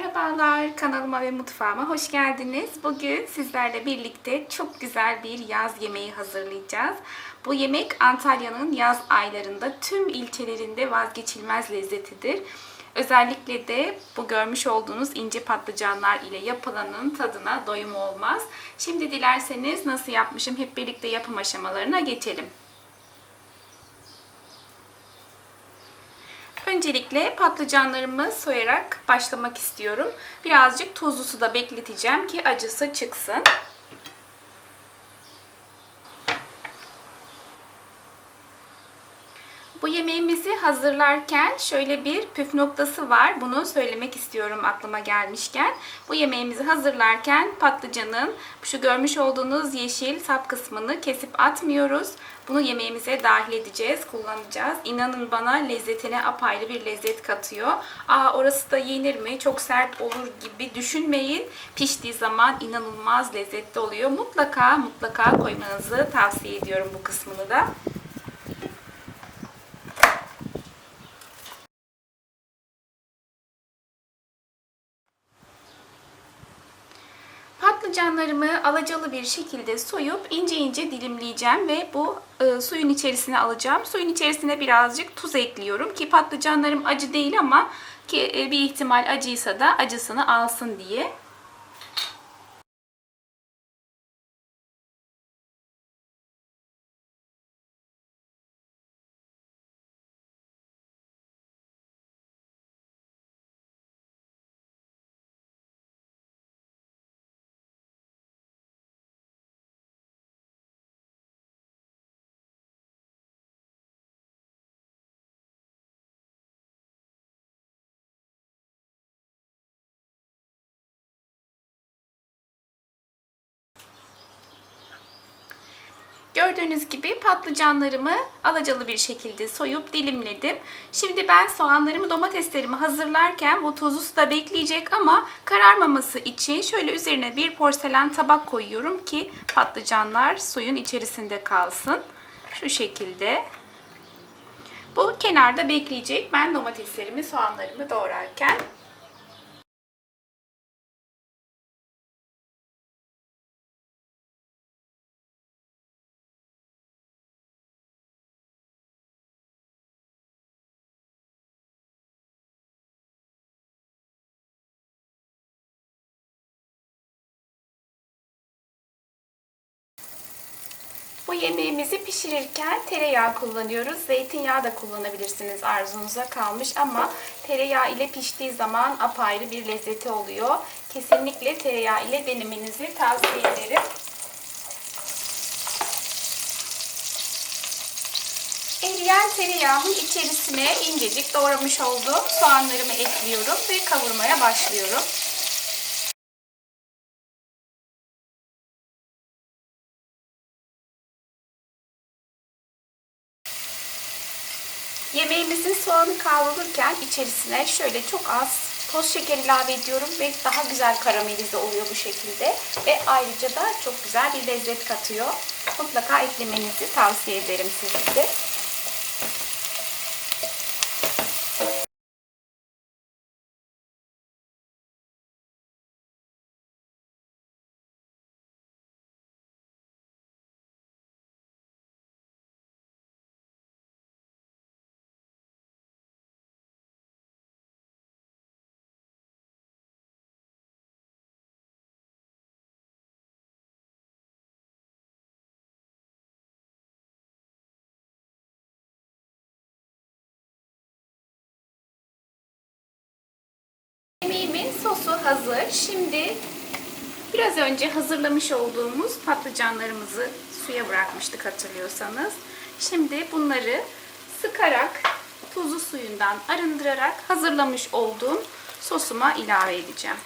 Merhabalar kanalıma ve mutfağıma hoş geldiniz. Bugün sizlerle birlikte çok güzel bir yaz yemeği hazırlayacağız. Bu yemek Antalya'nın yaz aylarında tüm ilçelerinde vazgeçilmez lezzetidir. Özellikle de bu görmüş olduğunuz ince patlıcanlar ile yapılanın tadına doyum olmaz. Şimdi dilerseniz nasıl yapmışım hep birlikte yapım aşamalarına geçelim. Öncelikle patlıcanlarımı soyarak başlamak istiyorum. Birazcık tuzlu suda bekleteceğim ki acısı çıksın. Bu yemeğimizi hazırlarken şöyle bir püf noktası var. Bunu söylemek istiyorum aklıma gelmişken. Bu yemeğimizi hazırlarken patlıcanın şu görmüş olduğunuz yeşil sap kısmını kesip atmıyoruz. Bunu yemeğimize dahil edeceğiz, kullanacağız. İnanın bana lezzetine apayrı bir lezzet katıyor. Aa orası da yenir mi? Çok sert olur gibi düşünmeyin. Piştiği zaman inanılmaz lezzetli oluyor. Mutlaka mutlaka koymanızı tavsiye ediyorum bu kısmını da. Patlıcanlarımı alacalı bir şekilde soyup ince ince dilimleyeceğim ve bu e, suyun içerisine alacağım. Suyun içerisine birazcık tuz ekliyorum ki patlıcanlarım acı değil ama ki e, bir ihtimal acıysa da acısını alsın diye. Gördüğünüz gibi patlıcanlarımı alacalı bir şekilde soyup dilimledim. Şimdi ben soğanlarımı, domateslerimi hazırlarken bu tuzlu suda bekleyecek ama kararmaması için şöyle üzerine bir porselen tabak koyuyorum ki patlıcanlar suyun içerisinde kalsın. Şu şekilde. Bu kenarda bekleyecek. Ben domateslerimi, soğanlarımı doğrarken Bu yemeğimizi pişirirken tereyağı kullanıyoruz. Zeytinyağı da kullanabilirsiniz arzunuza kalmış ama tereyağı ile piştiği zaman apayrı bir lezzeti oluyor. Kesinlikle tereyağı ile denemenizi tavsiye ederim. Eriyen tereyağımın içerisine incecik doğramış olduğum soğanlarımı ekliyorum ve kavurmaya başlıyorum. Soğanı kavrulurken içerisine şöyle çok az toz şeker ilave ediyorum ve daha güzel karamelize oluyor bu şekilde. Ve ayrıca da çok güzel bir lezzet katıyor. Mutlaka eklemenizi tavsiye ederim size hazır. Şimdi biraz önce hazırlamış olduğumuz patlıcanlarımızı suya bırakmıştık hatırlıyorsanız. Şimdi bunları sıkarak tuzlu suyundan arındırarak hazırlamış olduğum sosuma ilave edeceğim.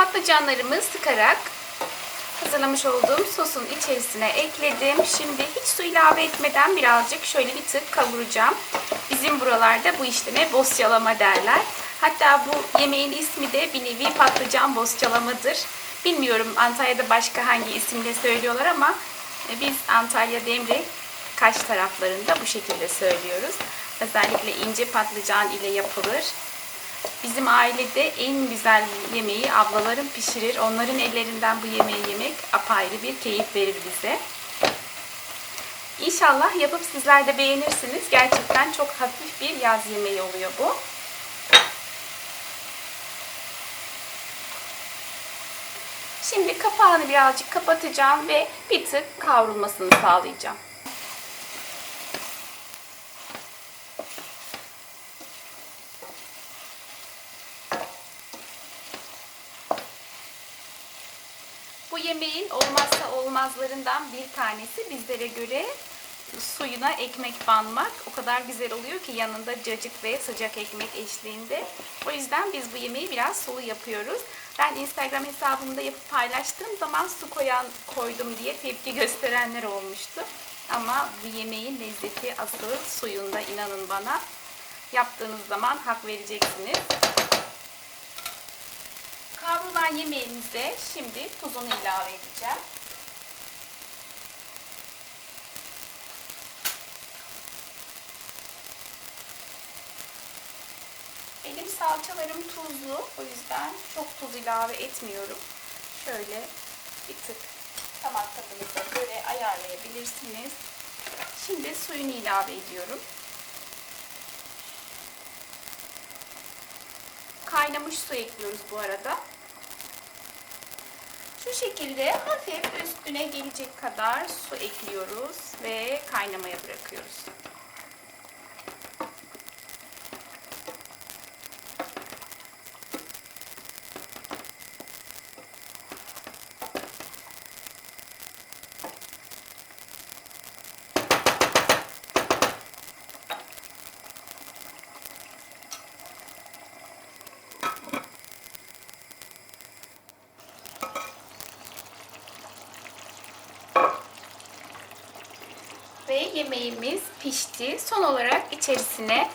Patlıcanlarımı sıkarak hazırlamış olduğum sosun içerisine ekledim. Şimdi hiç su ilave etmeden birazcık şöyle bir tık kavuracağım. Bizim buralarda bu işleme bosyalama derler. Hatta bu yemeğin ismi de bir nevi patlıcan bozçalamadır. Bilmiyorum Antalya'da başka hangi isimle söylüyorlar ama e, biz Antalya Demre Kaş taraflarında bu şekilde söylüyoruz. Özellikle ince patlıcan ile yapılır. Bizim ailede en güzel yemeği ablalarım pişirir. Onların ellerinden bu yemeği yemek apayrı bir keyif verir bize. İnşallah yapıp sizler de beğenirsiniz. Gerçekten çok hafif bir yaz yemeği oluyor bu. Şimdi kapağını birazcık kapatacağım ve bir tık kavrulmasını sağlayacağım. Bu yemeğin olmazsa olmazlarından bir tanesi bizlere göre suyuna ekmek banmak. O kadar güzel oluyor ki yanında cacık ve sıcak ekmek eşliğinde. O yüzden biz bu yemeği biraz sulu yapıyoruz. Ben Instagram hesabımda yapıp paylaştığım zaman su koyan koydum diye tepki gösterenler olmuştu. Ama bu yemeğin lezzeti asıl suyunda inanın bana. Yaptığınız zaman hak vereceksiniz. Kavrulan yemeğimize şimdi tuzunu ilave edeceğim. Benim salçalarım tuzlu. O yüzden çok tuz ilave etmiyorum. Şöyle bir tık damak tadınıza göre ayarlayabilirsiniz. Şimdi suyunu ilave ediyorum. Kaynamış su ekliyoruz bu arada. Şu şekilde hafif üstüne gelecek kadar su ekliyoruz ve kaynamaya bırakıyoruz. Ve yemeğimiz pişti. Son olarak içerisine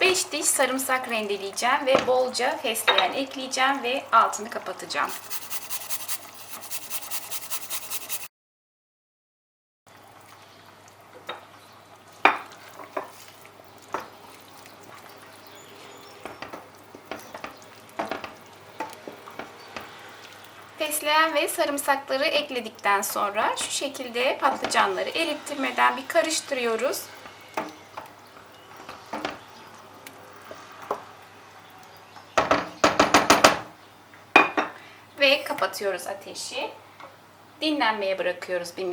5 diş sarımsak rendeleyeceğim ve bolca fesleğen ekleyeceğim ve altını kapatacağım. Fesleğen ve sarımsakları ekledikten sonra şu şekilde patlıcanları erittirmeden bir karıştırıyoruz. Ve kapatıyoruz ateşi. Dinlenmeye bırakıyoruz bir